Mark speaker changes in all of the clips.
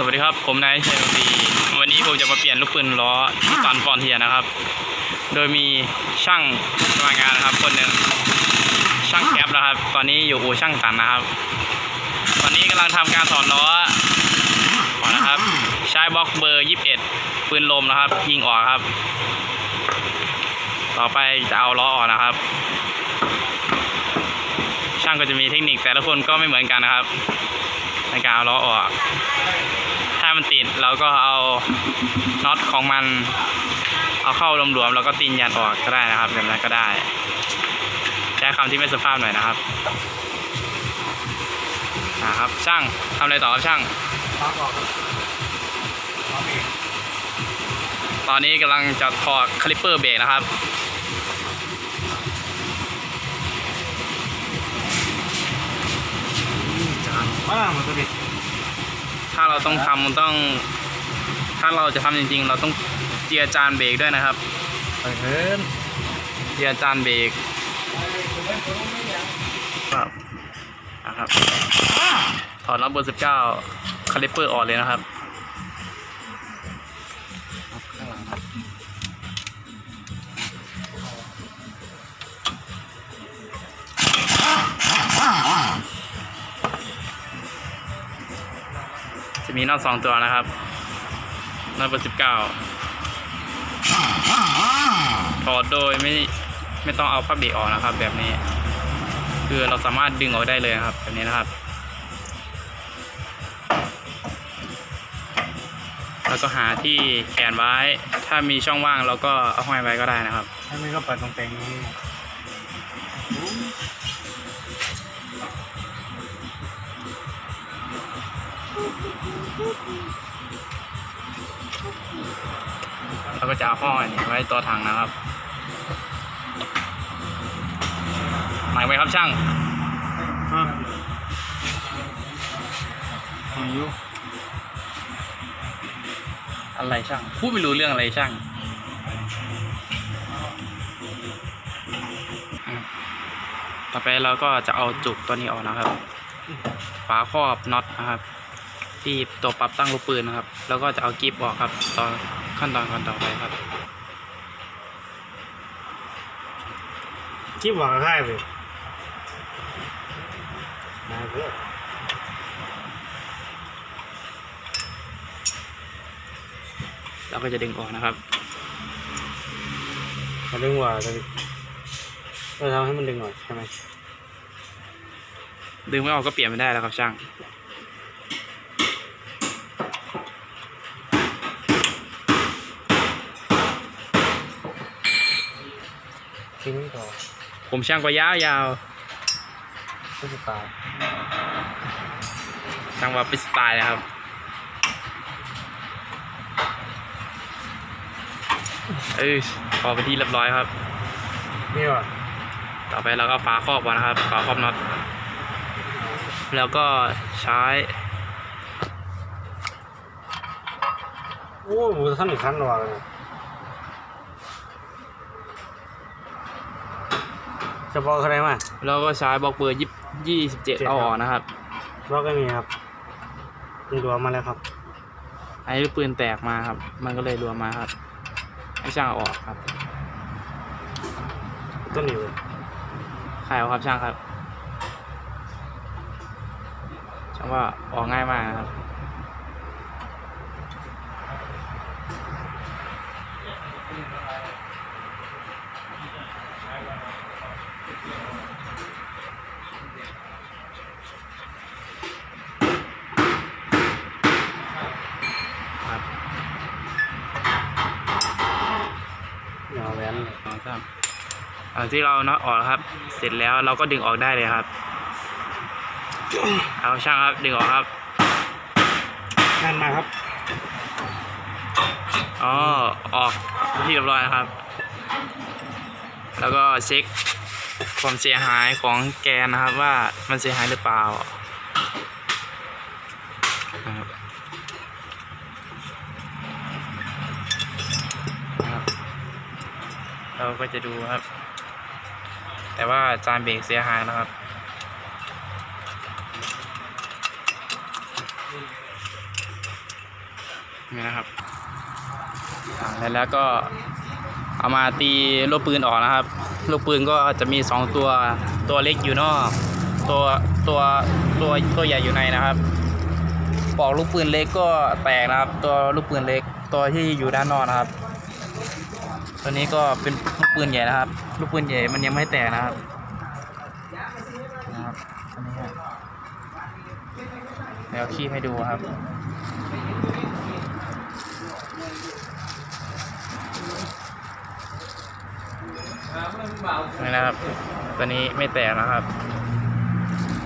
Speaker 1: สวัสดีครับ ผมนายชัยดีวันนี้ผมจะมาเปลี่ยนลูกปืนล้อที่ตันฟอนเทียนะครับ โดยมีช่างมางานนะครับ คนหนึ่งช่างแก๊ปนะครับ ตอนนี้อยู่อู่ช่างตันนะครับ ตอนนี้กำลังทำการถอดล้อก่อนนะครับ ใช้บล็อกเบอร์21ปืนลมนะครับ ยิงออกครับ ต่อไปจะเอาล้อออกนะครับ ช่างก็จะมีเทคนิคแต่ละคนก็ไม่เหมือนกันนะครับในการเอาล้อออกามันติดเราก็เอาน็อตของมัน เอาเข้ารวมๆแล้วก็ตีนยันออกก็ได้นะครับแบบนั้นก็ได้ ใช้คำที่ไม่สุภาพหน่อยนะครับนะครับช่างทำอะไรต่อครับช่างตอนนี้กำลังจะถอดคลิปเปอร์เบรกนะครับ
Speaker 2: จานมากมันตัวเด็ก
Speaker 1: ถ้าเราต้องทำมันต้อง ถ้าเราจะทำจริง ๆ เราต้องเจียจานเบรกด้วยนะครับ
Speaker 2: ไปเหิน
Speaker 1: เจียจานเบรกครับนะครับถอดน็อตเบอร์สิบเก้าคาลิปเปอร์ออกเลยนะครับ มีน็อตสองตัวนะครับน็อตเบอร์สิบเก้าถอดโดยไม่ไม่ต้องเอาผ้าเบรกออกนะครับ แบบนี้ คือเราสามารถดึงออกได้เลยนะครับ แบบนี้นะครับ แล้วก็หาที่แขวนไว้ ถ้ามีช่องว่างเราก็เอาห้อยไว้ก็ได้นะครับ
Speaker 2: ให้มันก็เปิดตรงเต็งนี้
Speaker 1: เราก็จะเอาห้อยไว้ตัวถังนะครับหมายไว้ครับช่าง
Speaker 2: ฮะอายุ
Speaker 1: อะไรช่าง พูดไม่รู้เรื่องอะไรช่างอืมต่อไปเราก็จะเอาจุกตัวนี้ออกนะครับ ฝาครอบน็อตนะครับ ที่ตัวปรับตั้งลูกปืนนะครับ แล้วก็จะเอากิฟออกครับตอนขั้นตอนขั้นต่อไปครับ
Speaker 2: คิดหวังง่ายเลยนายเพื่อ
Speaker 1: เราก็จะดึงออกนะครับ
Speaker 2: มาดึงว่าจะเราทำให้มันดึงหน่อยใช่ไหม
Speaker 1: ดึงไม่ออกก็เปลี่ยนไม่ได้แล้วครับช่าง
Speaker 2: ทิ้งต่อ
Speaker 1: ผมช่างก็ยาวยาว
Speaker 2: ก็จะตาย
Speaker 1: ช่างว่าเป็นสไตล์นะครับ เออพอไปนที่เรียบร้อยครับ
Speaker 2: นี่ว่ะ
Speaker 1: ต่อไปเราก็ฝาครอบก่อนนะครับ ฝาครอบน็อตแล้วก็ใช้
Speaker 2: โอ้โหท่านอีกขั้นหว่ะเลย เฉพาะใครมา
Speaker 1: แล้วก็ใช้บล็อกเบอร์ยี่ยี่สิบเจ็ดเอาออกนะครับ
Speaker 2: บล็อกก็มีครับมีรวมมาแล้วครับ
Speaker 1: ไอ้ลูกปืนแตกมาครับ มันก็เลยรวมมาครับ ให้ช่างเอาออกครับ
Speaker 2: ต้นอยู่
Speaker 1: ขายเอาครับช่างครับช่างว่าออกง่ายมากนะครับครับ
Speaker 2: เหนียวแหวน
Speaker 1: สองสามหลัง ที่เราน็อตออกแล้วครับ เสร็จแล้วเราก็ดึงออกได้เลยครับ เอาช่างครับดึงออกครับ
Speaker 2: นั่นมาครับ
Speaker 1: อ๋อออกที่เรียบร้อยนะครับ แล้วก็เช็คความเสียหายของแกนนะครับว่ามันเสียหายหรือเปล่านะครับนะครับเราก็จะดูครับ แต่ว่าจานเบรกเสียหายนะครับ นี่นะครับแล้วแล้วก็เอามาตีลูกปืนออกนะครับ ลูกปืนก็จะมีสองตัวตัวเล็กอยู่นอกตัวตัวตัวตัวใหญ่อยู่ในนะครับ ปอกลูกปืนเล็กก็แตกนะครับ ตัวลูกปืนเล็กตัวที่อยู่ด้านนอกนะครับ ตัวนี้ก็เป็นลูกปืนใหญ่นะครับ ลูกปืนใหญ่มันยังไม่แตกนะครับนะครับอันนี้ครับเดี๋ยวขี้ให้ดูครับนี่นะครับ ตัวนี้ไม่แตกนะครับ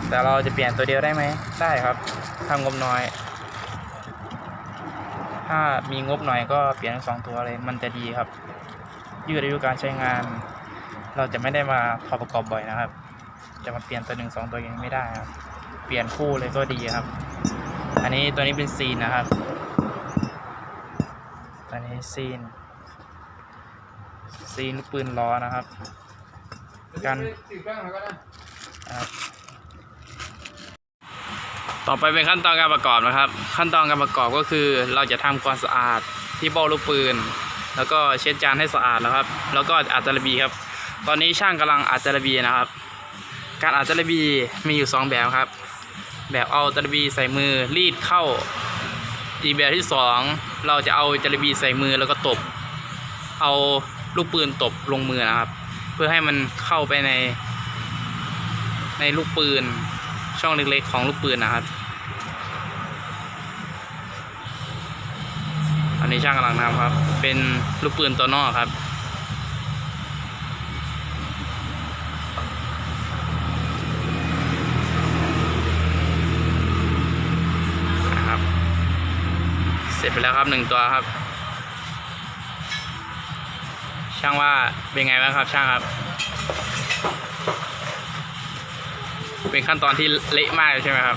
Speaker 1: แต่เราจะเปลี่ยนตัวเดียวได้ไหมได้ครับถ้างบน้อย ถ้ามีงบหน่อยก็เปลี่ยนสองตัวเลย มันจะดีครับ ยืดอายุการใช้งาน เราจะไม่ได้มาขอประกอบบ่อยนะครับ จะมาเปลี่ยนตัวหนึ่งสองตัวอย่างนี้ไม่ได้ครับ เปลี่ยนคู่เลยก็ดีครับ อันนี้ตัวนี้เป็นซีนนะครับ ตัวนี้ซีน ซีนลูกปืนล้อนะครับ กันนะครับต่อไปเป็นขั้นตอนการประกอบนะครับ ขั้นตอนการประกอบก็คือเราจะทำความสะอาดที่เบ้าลูกปืน แล้วก็เช็ดจานให้สะอาดนะครับ แล้วก็อัดจาระบีครับ ตอนนี้ช่างกำลังอัดจระบีนะครับ การอัดจระบีมีอยู่สองแบบครับ แบบเอาจระบีใส่มือรีดเข้า อีกแบบที่สองเราจะเอาจระบีใส่มือแล้วก็ตบ เอาลูกปืนตบลงมือนะครับ เพื่อให้มันเข้าไปใน ในลูกปืนช่องเล็กๆของลูกปืนนะครับอันนี้ช่างกำลังทำครับ เป็นลูกปืนตัวนอกครับ เสร็จ ไปแล้วครับหนึ่งตัวครับ ช่างว่าเป็นไงบ้างครับช่างครับ เป็นขั้นตอนที่เละมากใช่ไหมครับ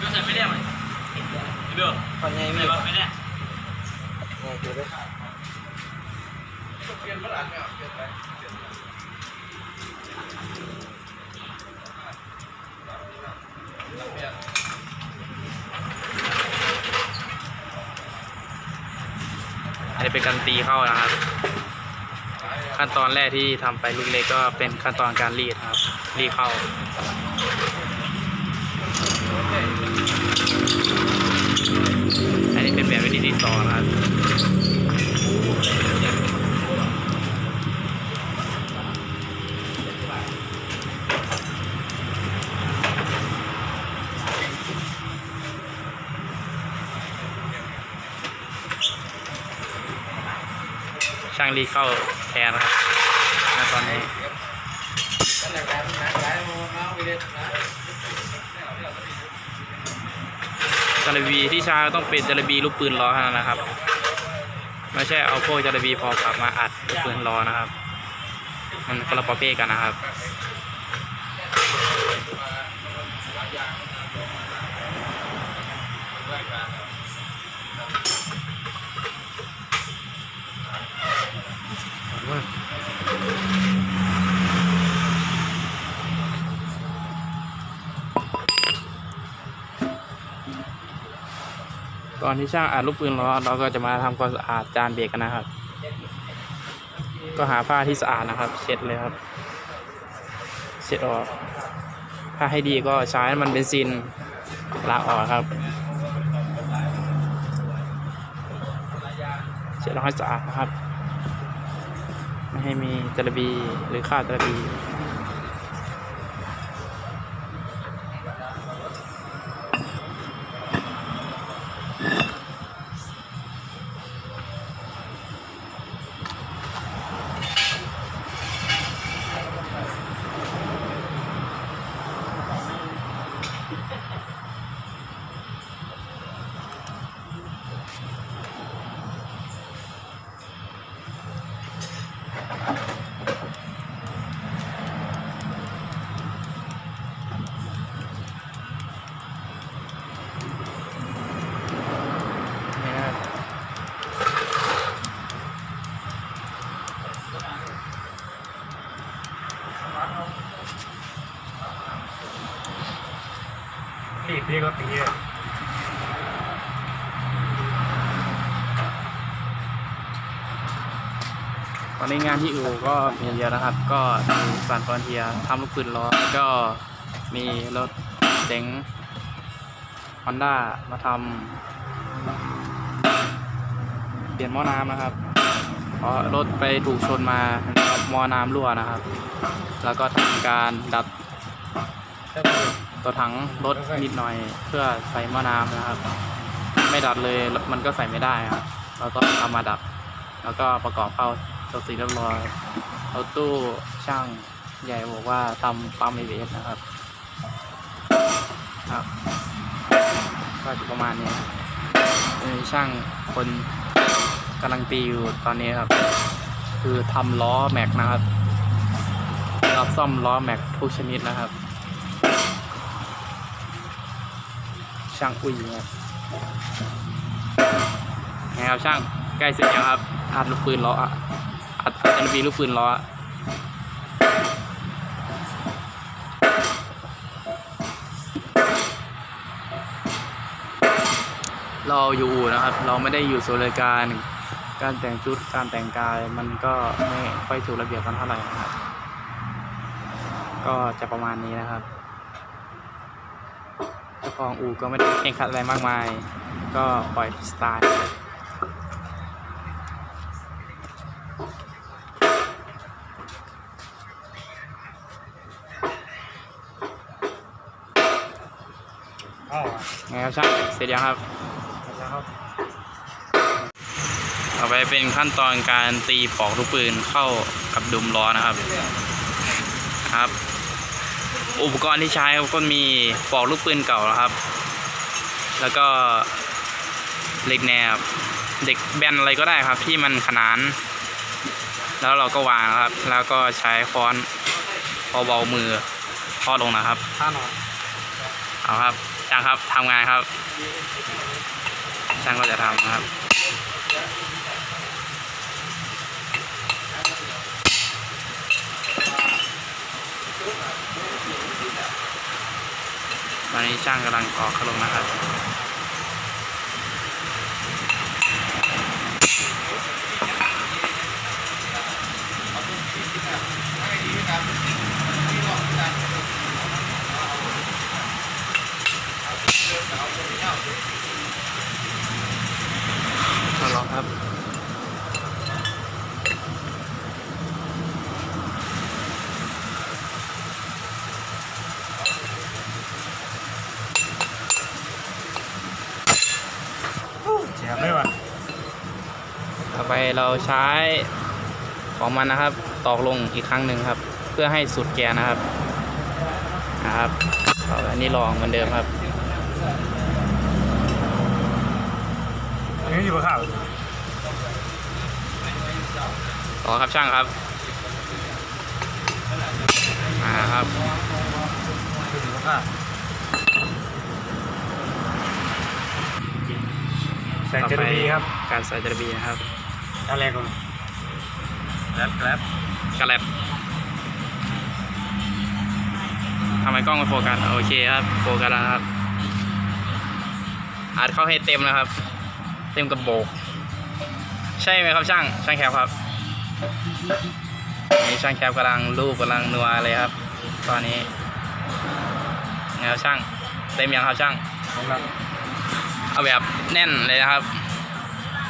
Speaker 1: ก็ใส่ไม่ได้ไหมเดือด
Speaker 2: คนใหญ่มี
Speaker 1: ไม่ได้ นี้เป็นการตีเข้านะครับ ขั้นตอนแรกที่ทำไปลูกเล็กก็เป็นขั้นตอนการรีดครับ รีดเข้าอันนี้เป็นแบบวิธีที่สองนะครับางรีเข้าแทนนะครับณตอนนี้จระบีที่ชาต้องเป็นจระบีลูกปืนล้อเท่านั้นนะครับ ไม่ใช่เอาพวกจระบีพอขับมาอัดลูกปืนล้อนะครับ มันคนละประเภทกันนะครับ ก่อนที่ช่างอัดลูกปืนล้อเราก็จะมาทำความสะอาดจานเบรกกันนะครับ ก็หาผ้าที่สะอาดนะครับ เช็ดเลยครับ เช็ดออก ถ้าให้ดีก็ใช้มันเบนซินล้างออกครับเช็ดออกให้สะอาดนะครับ ไม่ให้มีจระบีหรือข้าวจระบีี่
Speaker 2: ก็ตีเลย
Speaker 1: ตอนนี้งานที่อู่ก็มีเยอะนะครับ ก็มีสันฟอนเทียทำลูกปืนล้อแล้วก็มีรถเจ๋งฮอนด้ามาทำเปลี่ยนหม้อน้ำนะครับ เพราะรถไปถูกชนมาหม้อน้ำรั่วนะครับ แล้วก็ทำการดัด ตัวถังรถนิดหน่อยเพื่อใส่ม้อน้ำนะครับ ไม่ดัดเลยมันก็ใส่ไม่ได้ครับเราต้องเอามาดัด แล้วก็ประกอบเข้าตัวสีเรียบร้อยเอาตู้ช่างใหญ่บอกว่าทำปั๊มเอเสนะครับครับก็จะประมาณนี้ช่างคนกำลังตีอยู่ตอนนี้ครับ คือทำล้อแม็กนะครับรับซ่อมล้อแม็กทุกชนิดนะครับ ช่างอุ้ยครับครับช่างใกล้เสร็จยังครับอัดลูกปืนล้ออะอัดอัดจะมีลูกปืนล้อเราอยู่นะครับ เราไม่ได้อยู่ส่วนรายการ การแต่งชุดการแต่งกายมันก็ไม่ค่อยถูกระเบียบกันเท่าไหร่นะครับ ก็จะประมาณนี้นะครับ จ้าของอูก็ไม่ได้เข่งขัดอะไรมากมาย ก็ปล่อยสไตล์
Speaker 2: อ๋อ
Speaker 1: ไงครับช่างเสร็จยังครับ
Speaker 2: แล้วครับ
Speaker 1: ต่อไปเป็นขั้นตอนการตีปอกลูกปืนเข้ากับดุมล้อนะครับ ครับ อุปกรณ์ที่ใช้ก็มีปลอกลูกปืนเก่านะครับ แล้วก็เหล็กแนบเหล็กแบนอะไรก็ได้ครับ ที่มันขนาน แล้วเราก็วางครับ แล้วก็ใช้ค้อนเบาๆมือทอดลงนะครับ
Speaker 2: ท่าหนอน
Speaker 1: เอาครับช่างครับทำงานครับช่างก็จะทำนะครับ ตอนนี้ช่างกำลังก่อขลงนะครับลองครับ
Speaker 2: เสียไม่ว่ะ
Speaker 1: ต่อไป เราใช้ของมันนะครับ ตอกลงอีกครั้งหนึ่งครับ เพื่อให้สุดแกนนะครับนะครับต่อไปนี้ลองเหมือนเดิมครับ
Speaker 2: นี่อยู่บนข้าว
Speaker 1: ต่อครับช่างครับมาครับ
Speaker 2: อยู่บนข้าวใส่เจลลีครับ
Speaker 1: การใส่จระบีนะครับ
Speaker 2: อะไรก่อนแกร็บแกร็บ
Speaker 1: กระแลบทำไมกล้องไม่โฟกัสโอเคครับโฟกัสแล้วครับอัดเข้าให้เต็มนะครับ เต็มกระโบก ใช่ไหมครับช่าง ช่างแคปครับนี่ช่างแคปกำลังรูปกำลังนัวเลยครับ ตอนนี้ไงครับช่าง เต็มยังครับช่าง
Speaker 2: ผมรับ
Speaker 1: เอาแบบแน่นเลยนะครับ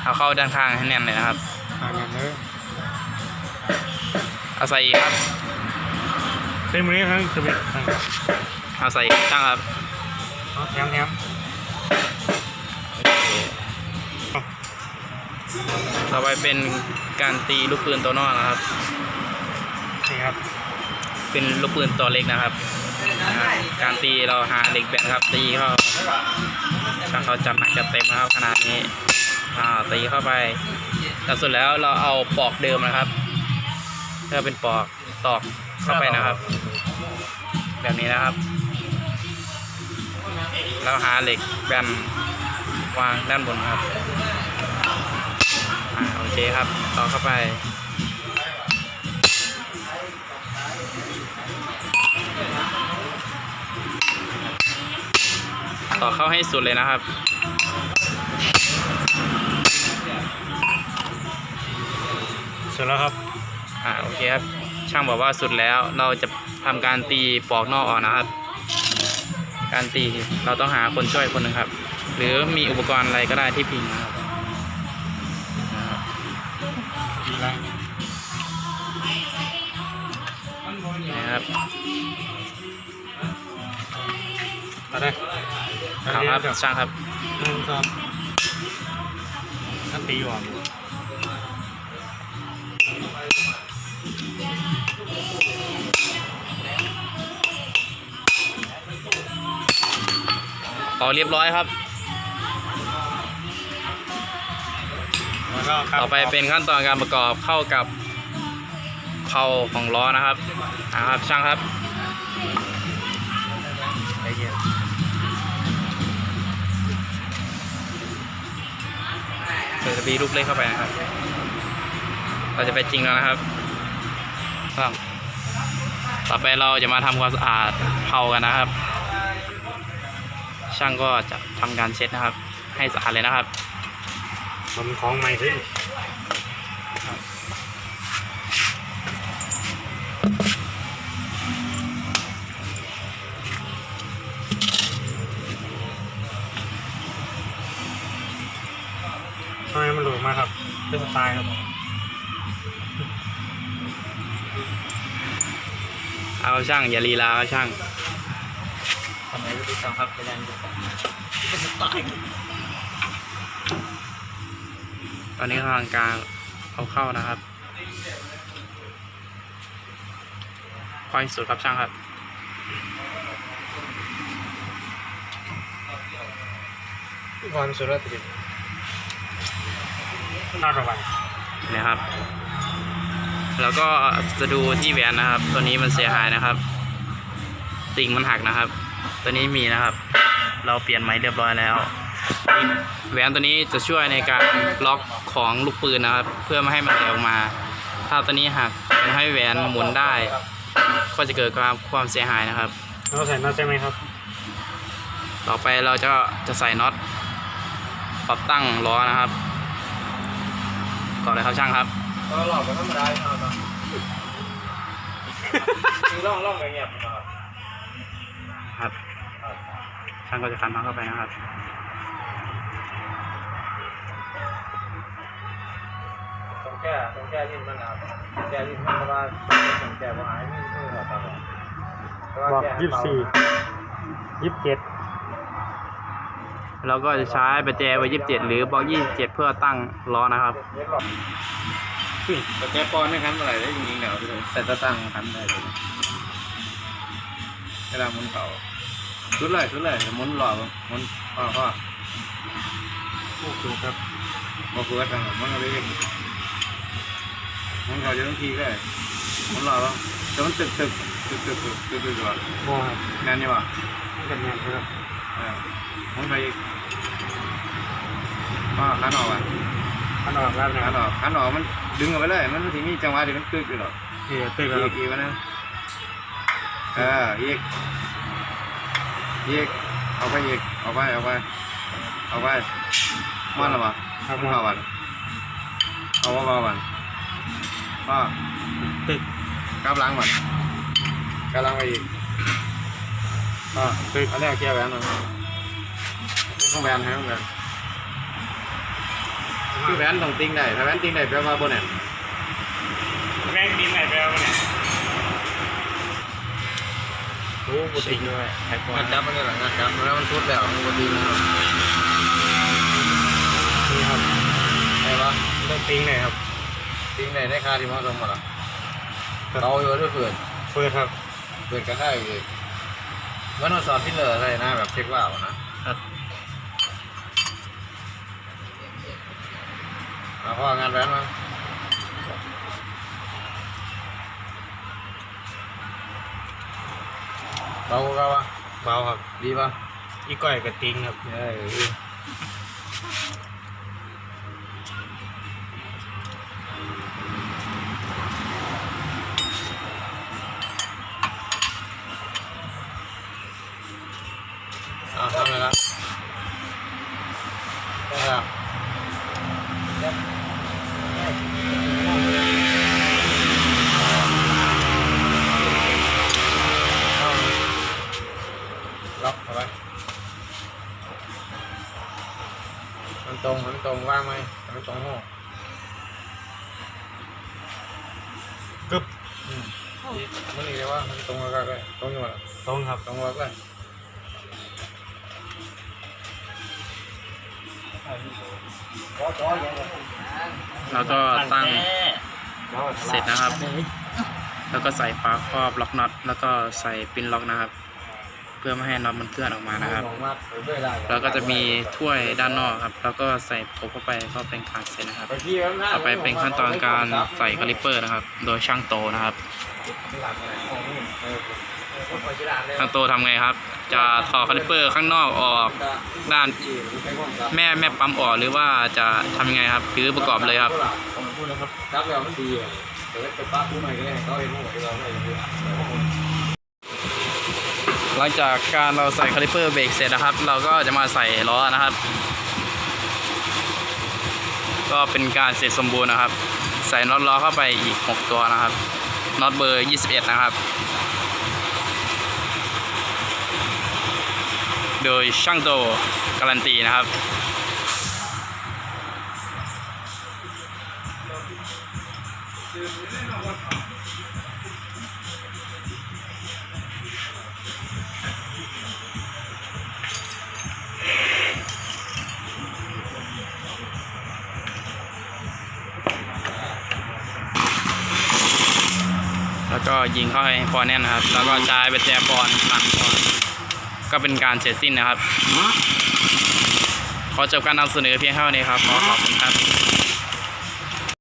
Speaker 1: เอาเข้าด้านข้างให้แน่นเลยนะครับ
Speaker 2: ทางานเลย
Speaker 1: เอาใส่อีกครับ
Speaker 2: เต็มเลยทั้งสวิตช์ทั้ง
Speaker 1: เอาใส่อีกช่างครับ
Speaker 2: เอาแถมแถม
Speaker 1: ต่อไปเป็นการตีลูกปืนตัวนอกนะครับ
Speaker 2: นี่ครับ
Speaker 1: เป็นลูกปืนตัวเล็กนะครับนะครับการตีเราหาเหล็กแบนครับตีเข้าถ้าเขาจัดหนักจัดเต็มนะครับขนาดนี้ อ่าตีเข้าไปแต่สุดแล้วเราเอาปอกเดิมนะครับเพื่อเป็นปอกตอกเข้าไปนะครับ แบบนี้นะครับ แล้วหาเหล็กแบนวางด้านบนครับอ่าโอเคครับต่อเข้าไปต่อเข้าให้สุดเลยนะครับ
Speaker 2: เสร็จแล้วครับ
Speaker 1: อ่าโอเคครับ ช่างบอกว่าสุดแล้วเราจะทำการตีปลอกนอกออกนะครับ การตีเราต้องหาคนช่วยคนหนึ่งครับ หรือมีอุปกรณ์อะไรก็ได้ที่พิงนะครับนะครับ
Speaker 2: ดีแล้ว
Speaker 1: นะครับ
Speaker 2: มาได้
Speaker 1: เอาครับช่างครับ
Speaker 2: หนึ่งสองถ้าตีออก
Speaker 1: ออกเรียบร้อยครับ
Speaker 2: แล้วก็ครับ
Speaker 1: ต่อไปเป็นขั้นตอนการประกอบเข้ากับเผาของล้อนะครับนะครับ ช่างครับ
Speaker 2: ใจเย็น
Speaker 1: เปิดบีลูกเล็กเข้าไปนะครับ เราจะไปจริงแล้วนะครับครับ ต่อไปเราจะมาทำความสะอาดเผากันนะครับ ช่างก็จะทำการเช็ดนะครับ ให้สะอาดเลยนะครับ
Speaker 2: มันของใหม่ขึ้นทำไมมันหลุดมาครับเป็นสไตล์ครับ
Speaker 1: เอาช่างอย่าลีลาครับช่าง
Speaker 2: ทำไมไม่ได้ทำครับไปแรงเป็นสไตล์
Speaker 1: ตอนนี้กำลังการเอาเข้านะครับค่อยสุดครับช่างครับ
Speaker 2: ความสุดแล้วติดน่าระวัง
Speaker 1: นะครับ แล้วก็จะดูที่แหวนนะครับ ตัวนี้มันเสียหายนะครับ ติ่งมันหักนะครับ ตัวนี้มีนะครับ เราเปลี่ยนไม้เรียบร้อยแล้วแหวนตัวนี้จะช่วยในการล็อกของลูกปืนนะครับ เพื่อไม่ให้มันไหลออกมา ถ้าตัวนี้หักจะให้แหวนหมุนได้ ก็จะเกิดความความเสียหายนะครับ
Speaker 2: เราใส่น็อตใช่ไหมครับ
Speaker 1: ต่อไปเราจะจะใส่น็อตปรับตั้งล้อนะครับก่อนเลยครับช่างครับ
Speaker 2: ก็หลอกก็ธรรมดาครับคือล่องล่องไปเงียบครับ
Speaker 1: ครับางก็จะคันน็อตเข้าไปนะครับ
Speaker 2: ต้องแก้ต้องแก้ลิ้นมันนะครับแก้ลิ้นมันเพราะว่าต้องแก้ว่าหายไม่ไม่หรอกครับบอกยี่สิบสี่ยี่สิบเจ็ด
Speaker 1: เราก็จะใช้แบตเจไว้ยี่สิบเจ็ดหรือบล็อกยี่สิบเจ็ดเพื่อตั้งล้อนะครับ
Speaker 2: แต่แก้ปอนไม่คันเมื่อไหร่ได้จริงๆเดี๋ยวแต่จะตั้งคันได้เลยเวลาหมุนเขา ชุดไรยชุดเลมันหล่อมันพ่อพ่อโอ้โหครับมาเปิดทางมันอะไรเองมันเขาจะต้องทีก็ได้มันหล่อแล้วแต่มันตึกตึกตึกตึกตึกตึกตึกก่
Speaker 3: อนบ่ครั
Speaker 2: แน่นนี่วะ
Speaker 3: กันแน่นครับ
Speaker 2: มันไปอีพ่อขันออกอะ
Speaker 3: ขันออกะ
Speaker 2: ขันออกขันออกมันดึงออกไปเลยมันทีนี้จังหวะที่มันตึกอยู่หรอก
Speaker 3: เออตึกแล้ว
Speaker 2: อีกอีนะเอออีก อีกเอาไปอีกเอาไปเอาไปเอาไปมันหรอวะ
Speaker 3: ครับ
Speaker 2: มันเบาวันเอาว่าเบาวันก็
Speaker 3: ตึก
Speaker 2: กลับหล้างวันกลับหล้างไปอีกก็
Speaker 3: ตึก
Speaker 2: อันนี้เกี่ยวแหวนหน่อยต้องแหวนให้ต้องแหวนคือแหวนต้องติ้งได้ถ้าแหวนติ้งได้แปลว่าโบนัส
Speaker 3: แม่งดินไหนไปแล้วเนี่ย โอ้บุตรด้วยแท็ก
Speaker 2: งา
Speaker 3: วันน
Speaker 2: จับมันนี่แหละงานจับแล้วมันทุดแล้วมันบดีแล้ว
Speaker 3: นี่ครับ
Speaker 2: ไงวะ
Speaker 3: ต้องติ้งหน่อยครับ
Speaker 2: ติ้งได้ได้ค่าที่มาะสมหมดละเขาอยู่ด้วยเพื่อน
Speaker 3: เฟิร์สครับ
Speaker 2: เพื่อนก็ได้อยู่วันนสอนที่เหลืออะไรนะแบบเช็คว่าเอานะเอาพ่องานแหวนมาาก็ว่า
Speaker 3: เบาครับ
Speaker 2: ดีป่ะ
Speaker 3: อีก้อยกับติงครับ
Speaker 2: เอ้ยอ่าทำไงล่ะได้แล้ว ตรงกันเลยตรงอยู่หรอ
Speaker 3: ตรงครับ
Speaker 2: ตรงกันเลย
Speaker 1: แล้วก็ตั้งเสร็จนะครับ แล้วก็ใส่ฝาครอบล็อกน็อตแล้วก็ใส่ปินล็อกนะครับ เพื่อไม่ให้น็อตมันเคลื่อนออกมานะครับ แล้วก็จะมีถ้วยด้านนอกครับ แล้วก็ใส่กบเข้าไปก็เป็นการเสร็จนะครับ ต่อไปเป็นขั้นตอนการใส่คาลิปเปอร์นะครับ โดยช่างโตนะครับ ช่างโตทำไงครับ จะถอดคาลิปเปอร์ข้างนอกออกด้านแม่แม่ปั๊มออกหรือว่าจะทำยังไงครับหรือประกอบเลยครับ
Speaker 2: ผมพูดนะครับรับแล้วมันดีอะแต่ว่าไปป้าผู้ใหม่ก็ได้เขาเห็นหัวที่เราไม่รู้
Speaker 1: หลังจากการเราใส่คาลิปเปอร์เบรกเสร็จนะครับ เราก็จะมาใส่ล้อนะครับ ก็เป็นการเสร็จสมบูรณ์นะครับ ใส่น็อตล้อเข้าไปอีก 6 ตัวนะครับ น็อตเบอร์ 21 นะครับ โดยช่างโตการันตีนะครับ ก็ยิงเข้าให้พอแน่นนะครับ แล้วก็ใช้เป็นแจบอลหลังก่อนก็เป็นการเสร็จสิ้นนะครับ ขอจบการนำเสนอเพียงเท่านี้ครับ ขอขอบคุณครับ